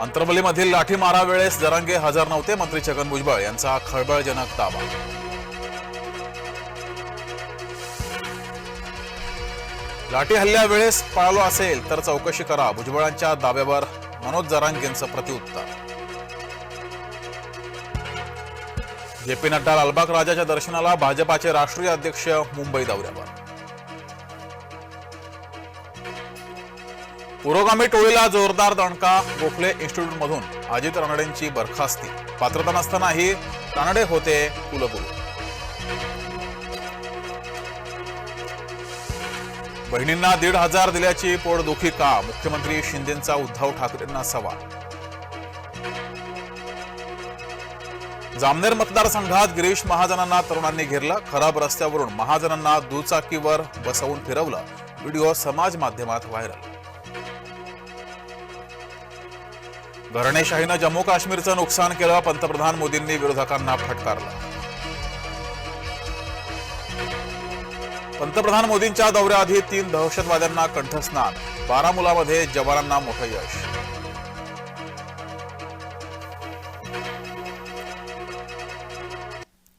अंतर्बलीमधील लाठीमारावेळेस जरांगे हजर नव्हते मंत्री छगन भुजबळ यांचा खळबळजनक ताबा. लाठी हल्ल्यावेळेस पळालो असेल तर चौकशी करा भुजबळांच्या दाव्यावर मनोज जरांगेंचं प्रतिउत्तर जे पी नड्डा लालबाग राजाच्या दर्शनाला भाजपाचे राष्ट्रीय अध्यक्ष मुंबई दौऱ्यावर. पुरोगामी टोळीला जोरदार दणका गोखले इन्स्टिट्यूटमधून अजित रानडेंची बरखास्ती. पात्रता नसतानाही रानडे होते कुलगुरू. बहिणींना दीड हजार दिल्याची पोटदुखी का? मुख्यमंत्री शिंदेंचा उद्धव ठाकरेंना सवाल. जामनेर मतदारसंघात गिरीश महाजनांना तरुणांनी घेरलं. खराब रस्त्यावरून महाजनांना दुचाकीवर बसवून फिरवलं. व्हिडिओ समाज माध्यमात व्हायरल. घरणेशाहीनं जम्मू काश्मीरचं नुकसान केलं पंतप्रधान मोदींनी विरोधकांना फटकारलं. पंतप्रधान मोदींच्या दौऱ्याआधी तीन दहशतवाद्यांना कंठस्नान बारामुलामध्ये जवानांना मोठं यश.